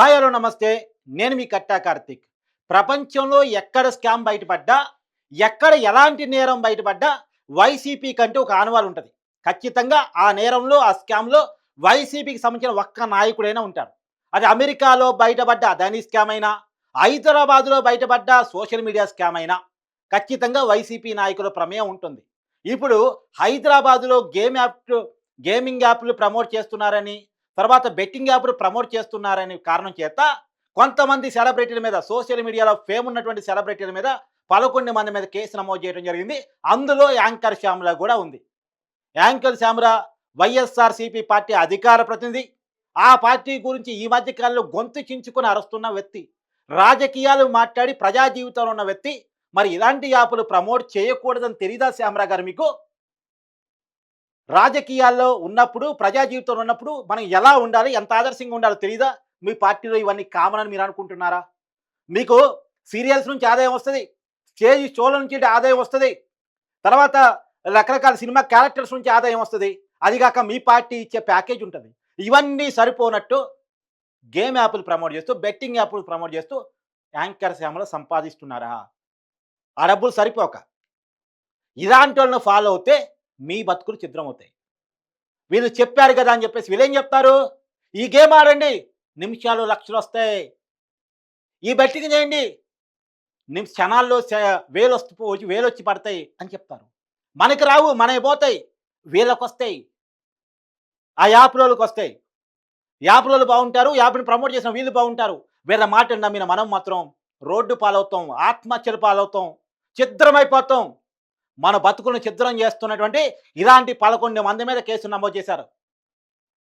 Hi hello నమస్తే. నేను మీ కట్టా కార్తిక్. ప్రపంచంలో ఎక్కడ స్కామ్ బయటపడ్డా ఎక్కడ ఎలాంటి నేరం బయటపడ్డా వైసీపీ కంటే ఒక ఆనవాలు ఉంటుంది. ఖచ్చితంగా ఆ నేరంలో ఆ స్కామ్లో వైసీపీకి సంబంధించిన ఒక్క నాయకుడైనా ఉంటారు అది అమెరికాలో బయటపడ్డ అదానీ స్కామ్ అయినా హైదరాబాద్లో బయటపడ్డ సోషల్ మీడియా స్కామ్ అయినా ఖచ్చితంగా వైసీపీ నాయకుల ప్రమేయం ఉంటుంది. ఇప్పుడు హైదరాబాదులో గేమ్ యాప్ గేమింగ్ యాప్లు ప్రమోట్ చేస్తున్నారని తర్వాత బెట్టింగ్ యాప్లు ప్రమోట్ చేస్తున్నారనే కారణం చేత కొంతమంది సెలబ్రిటీల మీద సోషల్ మీడియాలో ఫేమ్ ఉన్నటువంటి సెలబ్రిటీల మీద పదకొండు మంది మీద కేసు నమోదు చేయడం జరిగింది. అందులో యాంకర్ శ్యామల కూడా ఉంది. యాంకర్ శ్యామల వైఎస్ఆర్సీపీ పార్టీ అధికార ప్రతినిధి. ఆ పార్టీ గురించి ఈ మధ్య కాలంలో గొంతు చించుకుని అరుస్తున్న వ్యక్తి. రాజకీయాలు మాట్లాడి ప్రజా జీవితంలో ఉన్న వ్యక్తి. మరి ఇలాంటి యాప్లు ప్రమోట్ చేయకూడదని తెలీదా శ్యామరా గారు మీకు? రాజకీయాల్లో ఉన్నప్పుడు ప్రజా జీవితంలో ఉన్నప్పుడు మనం ఎలా ఉండాలి ఎంత ఆదర్శంగా ఉండాలో తెలీదా? మీ పార్టీలో ఇవన్నీ కామన్ అని మీరు అనుకుంటున్నారా? మీకు సీరియల్స్ నుంచి ఆదాయం వస్తుంది స్టేజ్ షోల నుంచి ఆదాయం వస్తుంది తర్వాత రకరకాల సినిమా క్యారెక్టర్స్ నుంచి ఆదాయం వస్తుంది అదిగాక మీ పార్టీ ఇచ్చే ప్యాకేజ్ ఉంటుంది. ఇవన్నీ సరిపోనట్టు గేమ్ యాప్లు ప్రమోట్ చేస్తూ బెట్టింగ్ యాప్లు ప్రమోట్ చేస్తూ యాంకర్ సేమలు సంపాదిస్తున్నారా? ఆ డబ్బులు సరిపోక. ఇలాంటి వాళ్ళని ఫాలో అవుతే మీ బతుకులు చిద్రమవుతాయి వీళ్ళు చెప్పారు కదా అని చెప్పేసి వీళ్ళేం చెప్తారు? ఈ గేమ్ ఆడండి నిమిషాలు లక్షలు వస్తాయి. ఈ బెట్టింగ్ చేయండి నిమి క్షణాల్లో వేలు వస్తు వచ్చి వేలు వచ్చి పడతాయి అని చెప్తారు. మనకి రావు మనకి పోతాయి వీళ్ళకి వస్తాయి. ఆ యాప్లోకి వస్తాయి. యాప్లలో బాగుంటారు యాప్ని ప్రమోట్ చేసిన వీళ్ళు బాగుంటారు. వీళ్ళ మాట నమ్మిన మనం మాత్రం రోడ్డు పాలవుతాం ఆత్మహత్యలు పాలవుతాం ఛిద్రమైపోతాం. మన బతుకులను ఛిద్రం చేస్తున్నటువంటి ఇలాంటి పదకొండు మంది మీద కేసు నమోదు చేశారు.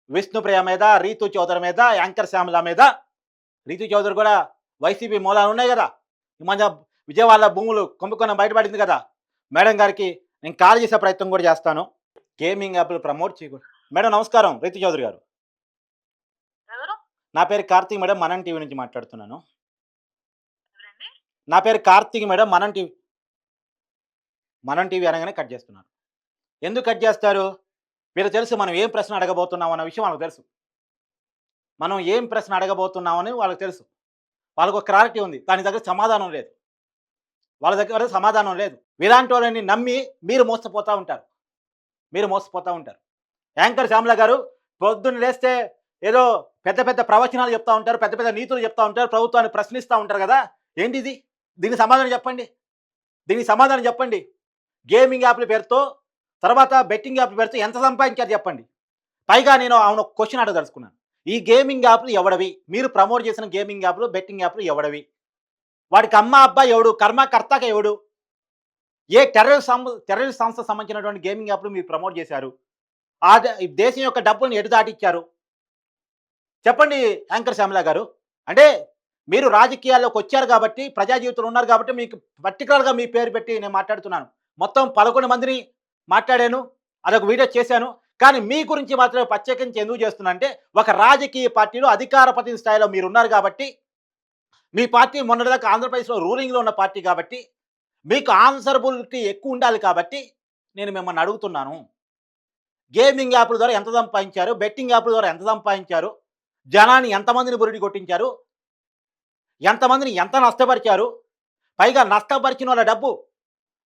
విష్ణుప్రియ మీద రీతు చౌదరి మీద యాంకర్ శ్యామల మీద. రీతు చౌదరి కూడా వైసీపీ మూలాలు ఉన్నాయి కదా. ఈ మధ్య విజయవాడ భూములు కుంభకోణం బయటపడింది కదా. మేడం గారికి నేను కాల్ చేసే ప్రయత్నం కూడా చేస్తాను. గేమింగ్ యాప్లు ప్రమోట్ చేయకూడదు మేడం నమస్కారం రీతు చౌదరి గారు. నా పేరు కార్తీక్ మేడం మనం టీవీ నుంచి మాట్లాడుతున్నాను. నా పేరు Karthik madam Manam TV Manam TV అనగానే కట్ చేస్తున్నారు. ఎందుకు కట్ చేస్తారు? మీరు తెలుసు మనం ఏం ప్రశ్న అడగబోతున్నాం అన్న విషయం వాళ్ళకి తెలుసు. మనం ఏం ప్రశ్న అడగబోతున్నామని వాళ్ళకి తెలుసు. వాళ్ళకు ఒక క్లారిటీ ఉంది. దాని దగ్గర సమాధానం లేదు. వాళ్ళ దగ్గర సమాధానం లేదు. ఇలాంటి వాళ్ళని నమ్మి మీరు మోసపోతూ ఉంటారు. మీరు మోసపోతూ ఉంటారు. యాంకర్ శ్యామల గారు పొద్దున్న లేస్తే ఏదో పెద్ద పెద్ద ప్రవచనాలు చెప్తా ఉంటారు. పెద్ద పెద్ద నీతులు చెప్తూ ఉంటారు. ప్రభుత్వాన్ని ప్రశ్నిస్తూ ఉంటారు కదా. ఏంటిది? దీనికి సమాధానం చెప్పండి. దీనికి సమాధానం చెప్పండి. గేమింగ్ యాప్ల పేరుతో తర్వాత బెట్టింగ్ యాప్ల పేరుతో ఎంత సంపాదించారు చెప్పండి. పైగా నేను అవును క్వశ్చన్ అడగదలుచుకున్నాను ఈ గేమింగ్ యాప్లు ఎవడవి? మీరు ప్రమోట్ చేసిన గేమింగ్ యాప్లు బెట్టింగ్ యాప్లు ఎవడవి? వాడికి అమ్మ అబ్బా ఎవడు? కర్మకర్తక ఎవడు? ఏ టెర్రరిస్ట్ సం టెర్రరిస్ట్ సంస్థ సంబంధించినటువంటి గేమింగ్ యాప్లు మీరు ప్రమోట్ చేశారు? ఆ ఈ దేశం యొక్క డబ్బులను ఎటు దాటిచ్చారు? చెప్పండి యాంకర్ శ్యామల గారు. అంటే మీరు రాజకీయాల్లోకి వచ్చారు కాబట్టి ప్రజా జీవితంలో ఉన్నారు కాబట్టి మీకు పర్టికులర్గా మీ పేరు పెట్టి నేను మాట్లాడుతున్నాను. మొత్తం పదకొండు మందిని మాట్లాడాను అదొక వీడియో చేశాను. కానీ మీ గురించి మాత్రమే ప్రత్యేకించి ఎందుకు చేస్తున్నా అంటే ఒక రాజకీయ పార్టీలో అధికార ప్రతినిధి స్థాయిలో మీరు ఉన్నారు కాబట్టి మీ పార్టీ మొన్నటిదాకా ఆంధ్రప్రదేశ్లో రూలింగ్లో ఉన్న పార్టీ కాబట్టి మీకు ఆన్సరబిలిటీ ఎక్కువ ఉండాలి కాబట్టి నేను మిమ్మల్ని అడుగుతున్నాను. గేమింగ్ యాప్ల ద్వారా ఎంత సంపాదించారు బెట్టింగ్ యాప్ల ద్వారా ఎంత సంపాదించారు జనాన్ని ఎంతమందిని బురిడి కొట్టించారు ఎంతమందిని ఎంత నష్టపరిచారు పైగా నష్టపరిచిన వాళ్ళ డబ్బు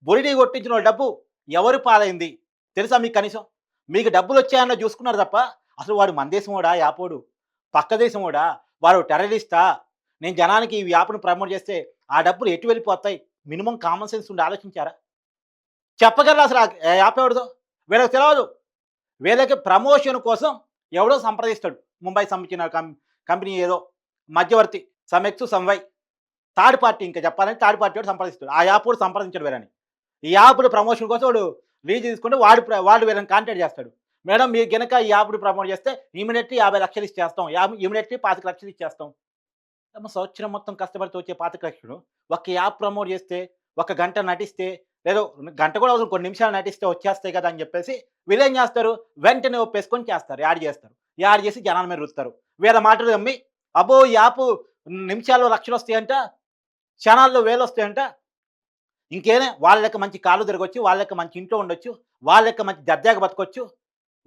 బురిడి కొట్టించిన వాళ్ళ డబ్బు ఎవరు పాలైంది? తెలుసా మీకు కనీసం? మీకు డబ్బులు వచ్చాయన్న చూసుకున్నారు తప్ప అసలు వాడు మన దేశమోడా యాపోడు? పక్క దేశమోడా? వాడు టెర్రరిస్టా? నేను జనానికి ఈ యాప్ను ప్రమోట్ చేస్తే ఆ డబ్బులు ఎటు వెళ్ళిపోతాయి? మినిమం కామన్ సెన్స్ ఉండి ఆలోచించారా? చెప్పగలరా అసలు ఆ యాప్ ఎవడదో వీళ్ళకి తెలియదు వీళ్ళకి ప్రమోషన్ కోసం ఎవడో సంప్రదిస్తాడు. ముంబై సంబంధించిన కంపెనీ ఏదో మధ్యవర్తి సమెక్స్ సమ్వై థర్డ్ పార్టీ ఇంకా చెప్పాలంటే థర్డ్ పార్టీ కూడా సంప్రదిస్తాడు. ఆ యాప్ కూడా సంప్రదించాడు వీరని ఈ యాప్లు ప్రమోషన్ కోసం వాడు లీజ్ తీసుకుంటే వాడు ప్ర- వాడు వీళ్ళని కాంటాక్ట్ చేస్తాడు. మేడం మీరు గనక ఈ యాప్ని ప్రమోట్ చేస్తే ఇమీడియట్లీ యాభై లక్షలు ఇచ్చేస్తాం. యాభై ఇమీడియట్లీ పాతిక లక్షలు ఇచ్చేస్తాం. సంవత్సరం మొత్తం కష్టపడితే వచ్చే పాతిక లక్షలు ఒక యాప్ ప్రమోట్ చేస్తే ఒక గంట నటిస్తే లేదో గంట కూడా అవసరం కొన్ని నిమిషాలు నటిస్తే వచ్చేస్తాయి కదా అని చెప్పేసి వీళ్ళు ఏం చేస్తారు? వెంటనే ఒప్పేసుకొని చేస్తారు యాడ్ చేస్తారు. యాడ్ చేసి జనాల మీద రుస్తారు వీళ్ళ మాటలు నమ్మి అబ్బో యాప్ నిమిషాల్లో లక్షలు వస్తాయంట క్షణాల్లో వేలు వస్తాయంట ఇంకేనే వాళ్ళకి మంచి కాళ్ళు తిరగొచ్చు వాళ్ళకి మంచి ఇంట్లో ఉండొచ్చు వాళ్ళకి మంచి దర్జాగా బతకొచ్చు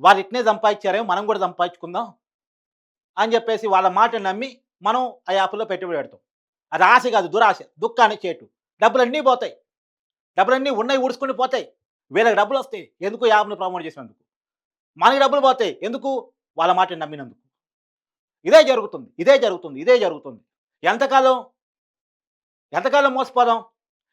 వాళ్ళు ఇట్నే సంపాదించారేమో మనం కూడా సంపాదించుకుందాం అని చెప్పేసి వాళ్ళ మాట నమ్మి మనం ఆ యాప్లో పెట్టుబడి పెడతాం. అది ఆశ కాదు దురాశ దుఃఖాన్ని చేటు. డబ్బులన్నీ పోతాయి. డబ్బులన్నీ ఉన్నాయి ఊడ్చుకుని పోతాయి. వీళ్ళకి డబ్బులు వస్తాయి. ఎందుకు యాప్ను ప్రమోట్ చేసినందుకు? మనకి డబ్బులు పోతాయి. ఎందుకు? వాళ్ళ మాట నమ్మినందుకు. ఇదే జరుగుతుంది. ఇదే జరుగుతుంది. ఇదే జరుగుతుంది. ఎంతకాలం? ఎంతకాలం మోసపోదాం?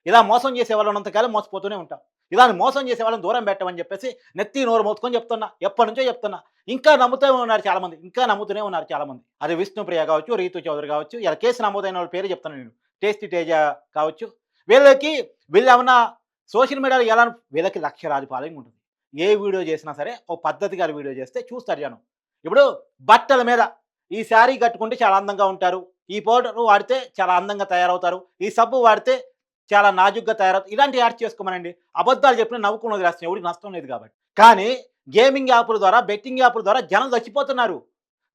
ఇలా మోసం చేసే వాళ్ళు ఉన్నంతకాలం మోసపోతూనే ఉంటాం. ఇలా మోసం చేసే వాళ్ళని దూరం పెట్టమని చెప్పేసి నెత్తి నోరు మోసుకొని చెప్తున్నా. ఎప్పటి నుంచో చెప్తున్నా. ఇంకా నమ్ముతూనే ఉన్నారు చాలామంది. ఇంకా నమ్ముతూనే ఉన్నారు చాలామంది. అది విష్ణుప్రియ కావచ్చు రీతు చౌదరి కావచ్చు ఇలా కేసు నమోదైన వాళ్ళ పేరు చెప్తాను నేను. టేస్టీ తేజ కావచ్చు. వీళ్ళకి వీళ్ళు ఏమన్నా సోషల్ మీడియాలో ఎలా వీళ్ళకి లక్షలాది ఫాలోయింగ్ ఉంటుంది. ఏ వీడియో చేసినా సరే ఓ పద్ధతిగా వీడియో చేస్తే చూస్తారు జనం. ఇప్పుడు బట్టల మీద ఈ శారీ కట్టుకుంటే చాలా అందంగా ఉంటారు. ఈ పౌడర్ వాడితే చాలా అందంగా తయారవుతారు. ఈ సబ్బు వాడితే చాలా నాజుగ్గా తయారవుతుంది ఇలాంటి యాడ్ చేసుకోమనండి. అబద్ధాలు చెప్పిన నవ్వుకున్నది రాస్తాం ఎవరికి నష్టం లేదు కాబట్టి. కానీ గేమింగ్ యాప్ల ద్వారా బెట్టింగ్ యాప్ల ద్వారా జనం చచ్చిపోతున్నారు.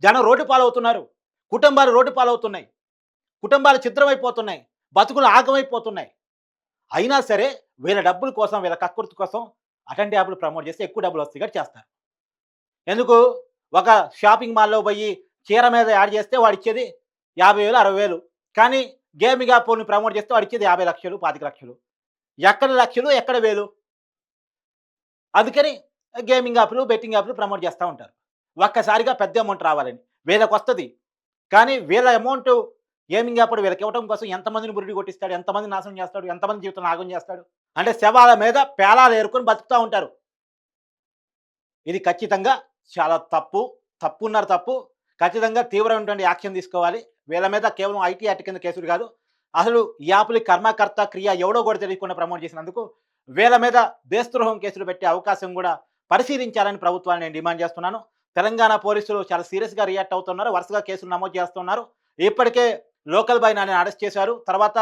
జనం రోడ్డు పాలవుతున్నారు. కుటుంబాలు రోడ్డు పాలవుతున్నాయి. కుటుంబాలు చిత్రమైపోతున్నాయి బతుకులు ఆగమైపోతున్నాయి. అయినా సరే వీళ్ళ డబ్బుల కోసం వీళ్ళ కక్కుర్తి కోసం అటువంటి యాప్లు ప్రమోట్ చేస్తే ఎక్కువ డబ్బులు వస్తాయి కాబట్టి చేస్తారు. ఎందుకు? ఒక షాపింగ్ మాల్లో పోయి చీర మీద యాడ్ చేస్తే వాడు ఇచ్చేది యాభై వేలు అరవై వేలు. కానీ గేమింగ్ యాప్ని ప్రమోట్ చేస్తే వాడు ఇచ్చేది యాభై లక్షలు పాతిక లక్షలు. ఎక్కడ లక్షలు ఎక్కడ వేలు? అందుకని గేమింగ్ యాప్లు బెట్టింగ్ యాప్లు ప్రమోట్ చేస్తూ ఉంటారు. ఒక్కసారిగా పెద్ద అమౌంట్ రావాలని వీళ్ళకి వస్తుంది. కానీ వీళ్ళ అమౌంట్ గేమింగ్ యాప్ వీళ్ళకి ఇవ్వడం కోసం ఎంతమందిని బురిడి కొట్టిస్తాడు ఎంతమంది నాశనం చేస్తాడు ఎంతమంది జీవితం నాగం చేస్తాడు అంటే శవాల మీద పేలాలు ఏరుకొని బతుకుతూ ఉంటారు. ఇది ఖచ్చితంగా చాలా తప్పు. తప్పు ఉన్నారు తప్పు. ఖచ్చితంగా తీవ్రమైనటువంటి యాక్షన్ తీసుకోవాలి. వీళ్ళ మీద కేవలం ఐటీ యాక్ట్ కింద కేసులు కాదు అసలు ఈ యాప్లు కర్మకర్త క్రియ ఎవడో కూడా తెలియకుండా ప్రమోట్ చేసినందుకు వీళ్ళ మీద దేశద్రోహం కేసులు పెట్టే అవకాశం కూడా పరిశీలించాలని ప్రభుత్వాన్ని నేను డిమాండ్ చేస్తున్నాను. తెలంగాణ పోలీసులు చాలా సీరియస్గా రియాక్ట్ అవుతున్నారు వరుసగా కేసులు నమోదు చేస్తున్నారు. ఇప్పటికే లోకల్ బై నాని అరెస్ట్ చేశారు. తర్వాత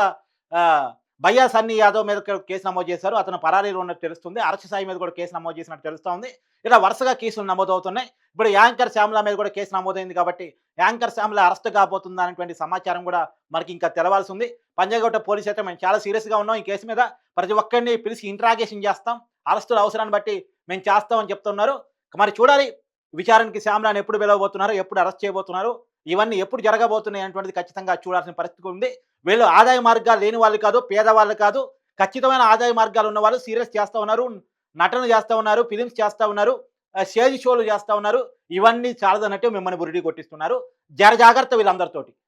భయ్యా సన్నీ యాదవ్ మీద కూడా కేసు నమోదు చేశారు. అతను పరారీలో ఉన్నట్టు తెలుస్తుంది. అరచ సాయి మీద కూడా కేసు నమోదు చేసినట్టు తెలుస్తోంది. ఇలా వరుసగా కేసులు నమోదు అవుతున్నాయి. ఇప్పుడు యాంకర్ శ్యామల మీద కూడా కేసు నమోదైంది కాబట్టి యాంకర్ శ్యామల అరెస్ట్ కాబోతుందా అనేటువంటి సమాచారం కూడా మనకి ఇంకా తెలవాల్సి ఉంది. పంజాగుట్ట పోలీస్ అయితే మేము చాలా సీరియస్గా ఉన్నాం ఈ కేసు మీద. ప్రతి ఒక్కరిని పిలిచి ఇంట్రాగేషన్ చేస్తాం. అరెస్టుల అవసరాన్ని బట్టి మేము చేస్తామని చెప్తున్నారు. మరి చూడాలి విచారణకి శ్యామలాని ఎప్పుడు పిలవబోతున్నారు ఎప్పుడు అరెస్ట్ చేయబోతున్నారు ఇవన్నీ ఎప్పుడు జరగబోతున్నాయి అనేటువంటిది ఖచ్చితంగా చూడాల్సిన పరిస్థితి ఉంది. వీళ్ళు ఆదాయ మార్గాలు లేని వాళ్ళు కాదు పేదవాళ్ళు కాదు ఖచ్చితమైన ఆదాయ మార్గాలు ఉన్న వాళ్ళు సీరియస్ చేస్తూ ఉన్నారు నటన చేస్తూ ఉన్నారు ఫిలిమ్స్ చేస్తూ ఉన్నారు. స్టేజ్ షోలు చేస్తూ ఉన్నారు. ఇవన్నీ చాలదన్నట్టు మిమ్మల్ని బురిడి కొట్టిస్తున్నారు. జర జాగ్రత్త వీళ్ళందరితోటి.